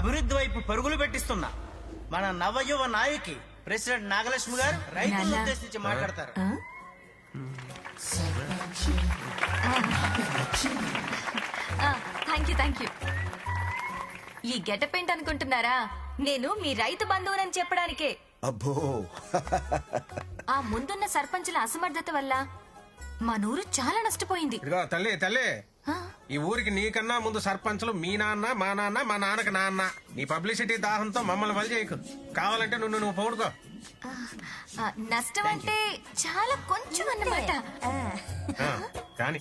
అభివృద్ధి వైపు పరుగులు పెట్టిస్తున్న. మన నవయువ నాయకి ప్రెసిడెంట్ నాగలక్ష్మి గారు రైతులను. ఉద్దేశించి మాట్లాడతారు. థ్యాంక్ యూ థ్యాంక్ యూ ఈ గెటప్ ఏంటి అనుకుంటున్నారా నేను మీ రైతు బంధువునని చెప్పడానికే. అబ్బో. ఆ ముందున్న సర్పంచుల అసమర్థత వల్ల మా నూరు చాలా నష్టపోయింది. తల్లి తల్లి. ఆ, ఈ ఊరికి నీకన్నా ముందు సర్పంచులు మీ నాన్న మా నాన్న మా నాన్నకి నాన్న. నీ పబ్లిసిటీ దాహంతో మమ్మల్ని వలి చేయకు. కావాలంటే నువ్వు నువ్వు పౌడుకో. ఆ, నష్టం అంటే చాలా కొంచెం అన్నమాట. కానీ.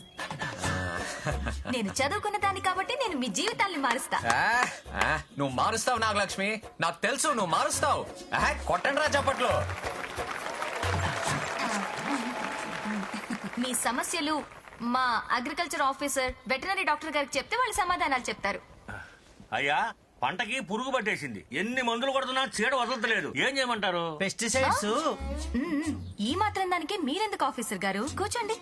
నేను చదువుకున్న దాన్ని కాబట్టి నేను మీ జీవితాల్ని మారుస్తా. ఆ, ఆ, నువ్వు మారుస్తావు నాగలక్ష్మి. నాకు తెలుసు నువ్వు మారుస్తావు. కొట్టండి రా చప్పట్లు. మీ సమస్యలు మా అగ్రికల్చర్ ఆఫీసర్ వెటనరీ డాక్టర్ గారికి చెప్తే వాళ్ళు సమాధానాలు చెప్తారు. అయ్యా పంటకి పురుగు పట్టేసింది. ఎన్ని మందులు కొడుతున్నా చీడ వదలట్లేదు ఏం చేయమంటారు? పెస్టిసైడ్స్. ఈ మాత్రం దానికి మీరెందుకు ఆఫీసర్ గారు? కూర్చోండి.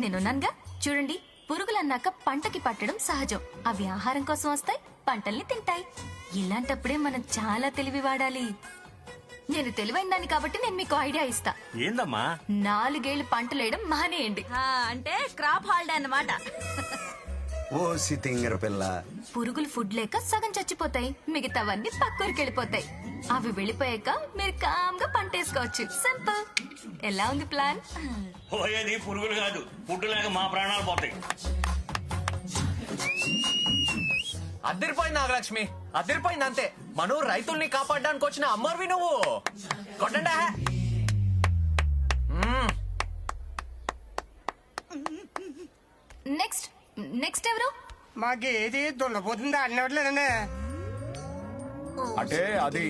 నేనున్నానుగా చూడండి పురుగులన్నాక పంటకి పట్టడం సహజం. అవి ఆహారం కోసం వస్తాయి పంటల్ని తింటాయి. ఇలాంటప్పుడే మనం చాలా తెలివి వాడాలి. నేను తెలివైన దాన్ని కాబట్టి నేను మీకు ఐడియా ఇస్తా. ఏందమ్మా? నాలుగేళ్ళు పంటలు వేయడం మానేయండి. అంటే క్రాప్ హాలిడే అన్నమాట. ఓ సితింగర పిల్ల. పురుగులు ఫుడ్ లేక సగం చచ్చిపోతాయి. మిగతావన్నీ పక్కూరికి వెళ్ళిపోతాయి అవి వెళ్ళిపోయాక మీరు కామ్గా పంట వేసుకోవచ్చు. సింపుల్. ఎలా ఉంది ప్లాన్? పోయేది పురుగులు కాదు. ఫుడ్ లేక మా ప్రాణాలు పోతాయి. అదిరిపోయింది నాగలక్ష్మి. అదిరిపోయింది అంతే. మనం రైతుల్ని కాపాడడానికి వచ్చిన అమ్మర్వి నువ్వు. కొట్టండి. నెక్స్ట్ నెక్స్ట్ ఎవరు? మాకు ఏది దున్నపోతుంది ఆడినట్లేదండి అంటే అది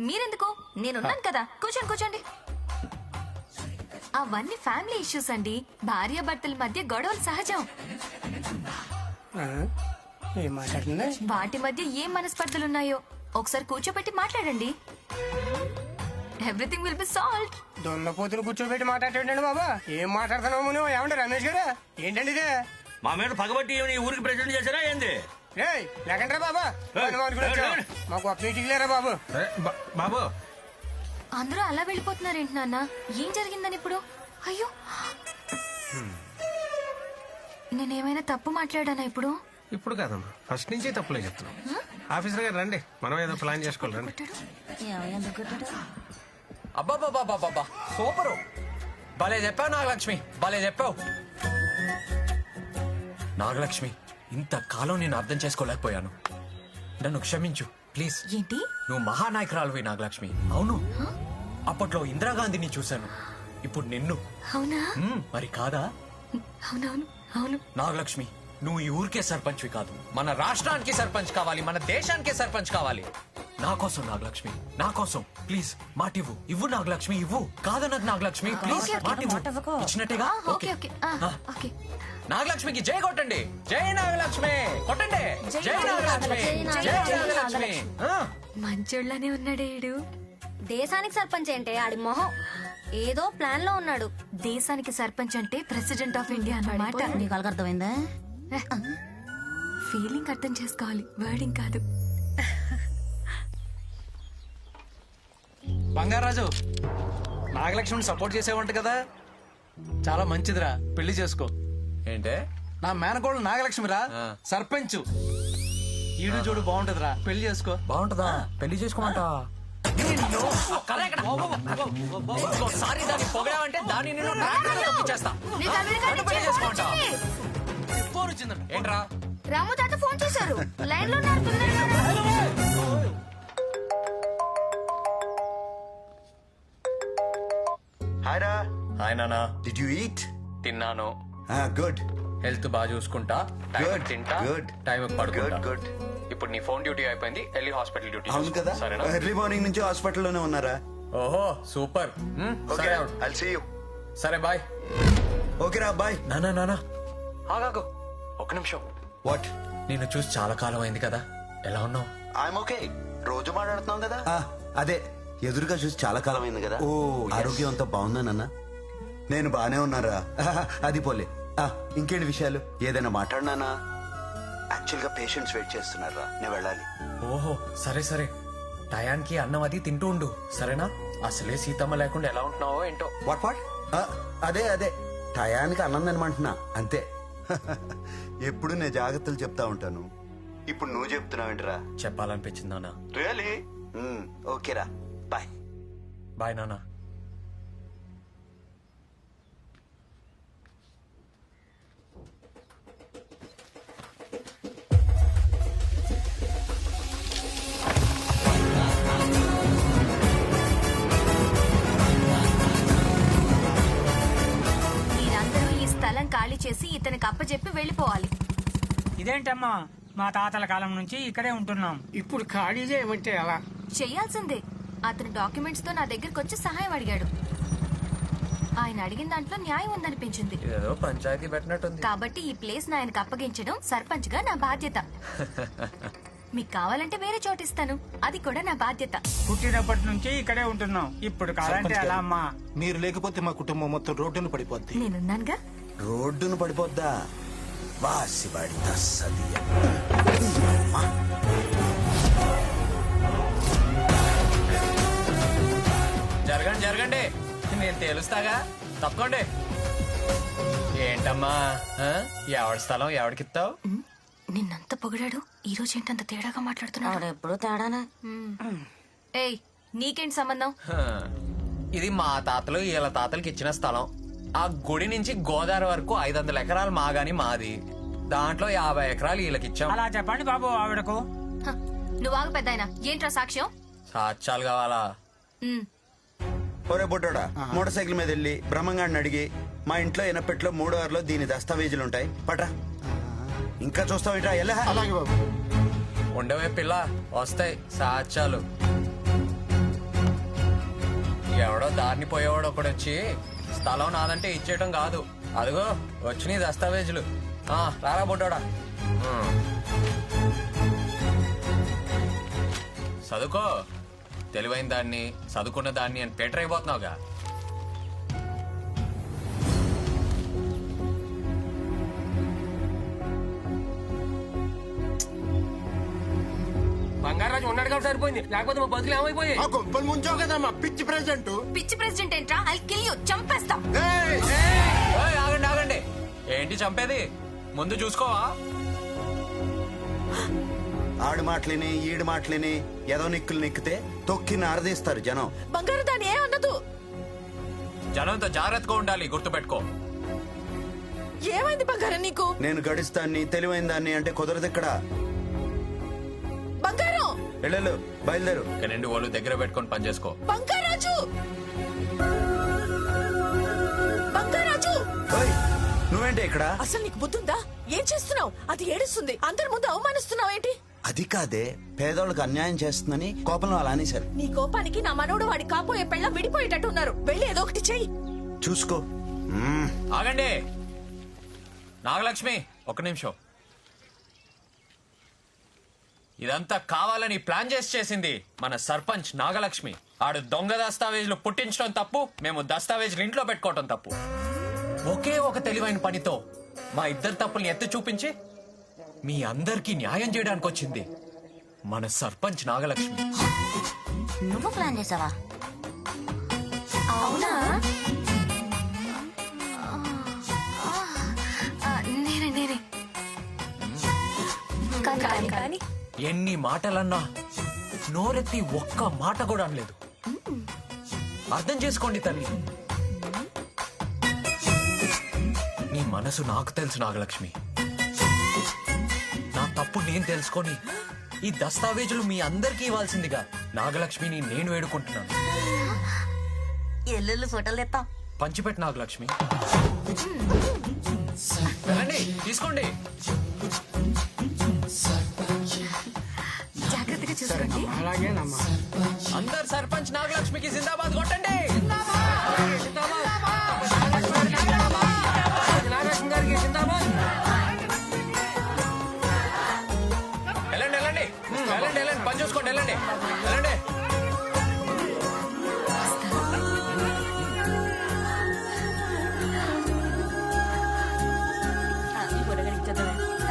మీరెందుకు? నేనున్నాను కదా. కూర్చోండి కూర్చోండి. అవన్నీ ఫ్యామిలీ ఇష్యూస్ అండి. భార్య భర్తల మధ్య గొడవలు సహజం. ఏం మాట్లాడుతుంది వాటి మధ్య ఏం మనస్పర్ధలున్నాయో? ఒకసారి కూర్చోబెట్టి మాట్లాడండి. ఎవ్రీథింగ్ విల్ బి సాల్వ్ దున్నపోతులు కూర్చోబెట్టి మాట్లాడేటండి బాబా. ఏం మాట్లాడుతున్నావు నువ్వు ఏమంటే రమేష్ గారు? ఏంటండి ఇది? మా మీద పగబట్టి ఈ ఊరికి ప్రెసిడెంట్ చేశారా ఏంది? ఏయ్ లేకండ్రా బాబా మాకు అప్డేట్ లేరా బాబు? బాబు అందరూ అలా వెళ్ళిపోతున్నారేంటి నాన్న? ఏం జరిగిందని ఇప్పుడు? అయ్యో! నేనేమైనా తప్పు మాట్లాడానా ఇప్పుడు? ఇప్పుడు కాదమ్మా. ఫస్ట్ నుంచి తప్పులే చెప్తున్నాం. ఆఫీసర్ గారు రండి. మనం ఏదో ప్లాన్ చేసుకోవాలి రండి. అబ్బాబాబాబాబా సూపరు. భలే చెప్పావు నాగలక్ష్మి. భలే చెప్పావు. నాగలక్ష్మి ఇంతకాలం నేను అర్థం చేసుకోలేకపోయాను. నన్ను క్షమించు. ప్లీజ్. ఏంటి? నువ్వు మహానాయకురాలువి నాగలక్ష్మి. అవును. అప్పట్లో ఇందిరాగాంధీని చూశాను. ఇప్పుడు నిన్ను. అవునా? మ్మ్, మరి కాదా? అవునవును అవును. నాగలక్ష్మి నువ్వు ఈ ఊరికే సర్పంచ్వి కాదు. మన రాష్ట్రానికి సర్పంచ్ కావాలి మన దేశానికే సర్పంచ్ కావాలి. నా కోసం నాగలక్ష్మి నా కోసం. ప్లీజ్ మాటివ్వు. ఇవ్వు నాగలక్ష్మి ఇవ్వు. కాదన్నది Nagalakshmi. Please okay, okay. మాటివ్వు. ఇచ్చినట్టేగా? Okay okay. Okay. నాగలక్ష్మికి జై కొట్టండి. జై నాగలక్ష్మి. కొట్టండి. జై నాగలక్ష్మి. జై నాగలక్ష్మి. ఆ. మంచోళ్ళనే ఉన్నాడే ఈడు. దేశానికి సర్పంచ్ ఏంటే ఆడి మొహం. ఏదో ప్లాన్లో ఉన్నాడు. దేశానికి సర్పంచ్ అంటే ప్రెసిడెంట్ ఆఫ్ ఇండియా అన్నమాట. నీకు అర్థమైందా? ఫీలింగ్ అర్థం చేసుకోవాలి. వర్డింగ్ కాదు. బంగారాజు నాగలక్ష్మిని సపోర్ట్ చేసేవంట కదా? చాలా మంచిదిరా. పెళ్ళి చేసుకో. ఏంటే? నా మేనకోడలు నాగలక్ష్మిరా. సర్పంచ్. ఈడు చూడు బాగుంటదిరా పెళ్ళి చేసుకో. బాగుంటుందా? పెళ్ళి చేసుకోమంట? దాన్ని పొగడావంటే దాన్ని నేను? ఫోన్ ఏంట్రా? రాము తాత ఫోన్ చేశారు. లైన్లో. హాయ్ రా. హాయ్ నానా డిడ్ యు ఈట్ తిన్నాను. గుడ్ హెల్త్ బాగా చూసుకుంటా టైం Good, తింటా good. టైం పడుకుంటా. Good, good. ఇప్పుడు నీ ఫోన్ డ్యూటీ అయిపోయింది వెళ్ళి హాస్పిటల్ డ్యూటీ అవును కదా? సరేనా? ఎర్లీ మార్నింగ్ నుంచి హాస్పిటల్లోనే ఉన్నారా? ఓహో సూపర్. హ్మ్, సరే అవును. ఐల్ సీ యూ సరే బాయ్ ఓకే రా బాయ్ నానా నానా. ఆగాకు ఒక నిమిషం. వాట్ నిన్ను చూసి చాలా కాలం అయింది కదా. ఎలా ఉన్నావు? ఐఎమ్ ఓకే రోజు మాట్లాడుతున్నాం కదా? అదే. ఎదురుగా చూసి చాలా కాలం అయింది కదా. ఓ ఆరోగ్యం అంతా బాగుందా నాన్న? నేను బానే ఉన్నారా అది పోలే. ఇంకేంటి విషయాలు? ఏదైనా మాట్లాడినానా? యాక్చువల్గా పేషెంట్స్ వెయిట్ చేస్తున్నారా నేను వెళ్ళాలి. ఓహో సరే సరే. టయానికి అన్నం అది తింటూ ఉండు. సరేనా? అసలే సీతమ్మ లేకుండా ఎలా ఉంటున్నావో ఏంటో. వాట్ వాట్ అదే అదే. టయానికి అన్నం తినమంటున్నా. అంతే. ఎప్పుడు నేను జాగ్రత్తలు చెప్తా ఉంటాను. ఇప్పుడు నువ్వు చెప్తున్నావేంటిరా చెప్పాలనిపించింది నాన్న. రియలీ ఓకేరా బాయ్ బాయ్ నాన్న. చేసి ఇతనికి అప్పచెప్పి వెళ్ళిపోవాలి. ఇదేంటమ్మా? మా తాతల కాలం నుంచి ఇక్కడే ఉంటున్నాం. ఇప్పుడు ఖాళీ చేయమంటే ఎలా చెయ్యాల్సిందే అతను డాక్యుమెంట్స్తో నా దగ్గరకు వచ్చి సహాయం అడిగాడు. ఆయన అడిగిన దాంట్లో న్యాయం ఉందనిపించింది. ఏదో పంచాయతీ పెట్టినట్టుంది. కాబట్టి ఈ ప్లేస్ ఆయనకు అప్పగించడం సర్పంచ్గా నా బాధ్యత. మీకు కావాలంటే వేరే చోటు ఇస్తాను. అది కూడా నా బాధ్యత. పుట్టినప్పటి నుంచి ఇక్కడే ఉంటున్నాం. ఇప్పుడు కాదంటే ఎలా అమ్మా? మీరు లేకపోతే మా కుటుంబం మొత్తం రోడ్డును పడిపోద్ది. నేనున్నానుగా? రోడ్డును పడిపోద్దా? వాసిబాడి తస్సదియ జరగండి జరగండి. నేను తేలుస్తాగా? తప్పకోండి. ఏంటమ్మా? ఎవడి స్థలం ఎవడికిస్తావు? నిన్నంత పొగిడాడు ఈ రోజు ఏంటంత తేడాగా మాట్లాడుతున్నాడు? ఎప్పుడు తేడానే? ఏయ్ నీకేంటి సంబంధం? ఇది మా తాతలు వీళ్ళ తాతలకి ఇచ్చిన స్థలం. ఆ గుడి నుంచి గోదావరి వరకు ఐదు వందల ఎకరాలు మాగాని మాది. దాంట్లో యాభై ఎకరాలు వీళ్ళకి ఇచ్చాం. అలా చెప్పండి బాబు ఆవిడకు. హ, నువ్వు ఆగు పెద్దాయన. ఏంట్రా సాక్ష్యం? సాక్ష్యాలు కావాలా? ఉమ్, ఒరే బుడ్డోడా మోటార్ సైకిల్ మీద వెళ్ళి బ్రహ్మంగాడిని అడిగి మా ఇంట్లో ఎనపెట్లో మూడో ఆరులో దీని దస్తావేజులు ఉంటాయి. పట్రా. ఇంకా చూస్తావు ఎలా అలాగే బాబు. ఉండవే పిల్ల వస్తాయి సాక్ష్యాలు. ఎవడో దారిని పోయేవాడు ఒకడొచ్చి. స్థలం నాదంటే ఇచ్చేయటం కాదు. అదిగో వచ్చినాయి దస్తావేజులు. ఆ, రారా బుడ్డోడా. ఉమ్. చదువుకో. తెలివైన దాన్ని చదువుకున్న దాన్ని అని పేటర్ అయిపోతున్నావుగా. బంగారాజు ఉన్నాడు కాబట్టి సరిపోయింది. లేకపోతే మా బతులు ఏమైపోయాయి? ఆ గొప్పలు ముంచావు కదా మా పిచ్చి ప్రెసిడెంట్. పిచ్చి ప్రెసిడెంట్ ఏంట్రా? ఐ కిల్ యూ చంపేస్తా. ఏయ్, ఆగండి ఆగండి. ఏంటి చంపేది? ముందు చూసుకోవా? ఆడు మాటలిని ఈడు మాటలిని ఏదో నిక్కులు నిక్కితే తొక్కి నారదీస్తారు జనం. బంగారు దాని ఏ అన్నదు జనంతో జాగ్రత్తగా ఉండాలి గుర్తుపెట్టుకో. ఏమైంది బంగారం నీకు? నేను గడిస్తాన్ని తెలివైన దాన్ని అంటే కుదరదు ఇక్కడ. వెళ్ళు బయలుదేరు. ఇక రెండు వాళ్ళు దగ్గర పెట్టుకొని పని చేసుకో. ఓయ్, నువ్వేంటి ఇక్కడ? అసలు నీకు బుద్ధుందా? ఏం చేస్తున్నావు? అది ఏడుస్తుంది. అందరి ముందు అవమానిస్తున్నావు ఏంటి? అది కాదే పేదోళ్ళకి అన్యాయం చేస్తుందని కోపంలో అలా అనేశారు. నీ కోపానికి నా మనోడు వాడి కాపోయే పెళ్ళ విడిపోయేటట్టు ఉన్నారు. వెళ్ళి ఏదో ఒకటి చెయ్యి. చూసుకో. ఆగండి. నాగలక్ష్మి ఒక నిమిషం. ఇదంతా కావాలని ప్లాన్ చేసి చేసింది మన సర్పంచ్ నాగలక్ష్మి. ఆడు దొంగ దస్తావేజులు పుట్టించడం తప్పు మేము దస్తావేజులు ఇంట్లో పెట్టుకోవటం తప్పు. ఒకే ఒక తెలివైన పనితో మా ఇద్దరు తప్పుల్ని ఎత్తి చూపించి మీ అందరికీ న్యాయం చేయడానికి వచ్చింది మన సర్పంచ్ నాగలక్ష్మి. నువ్వు ప్లాన్ చేసావా? అవునా? ఆ, నేనే నేనే. కానీ, కానీ, కానీ. ఎన్ని మాటలన్నా నోరెత్తి ఒక్క మాట కూడా అనలేదు. అర్థం చేసుకోండి తల్లి. నీ మనసు నాకు తెలుసు నాగలక్ష్మి. నా తప్పు నేను తెలుసుకొని ఈ దస్తావేజులు మీ అందరికీ ఇవ్వాల్సిందిగా నాగలక్ష్మిని నేను వేడుకుంటున్నాను. ఎల్లుల్లి ఫోటోలు ఎత్తాం పంచిపెట్టు నాగలక్ష్మి. తీసుకోండి. అలాగేనమ్మా అందరు సర్పంచ్ నాగలక్ష్మికి జిందాబాద్ కొట్టండి. జిందాబాద్!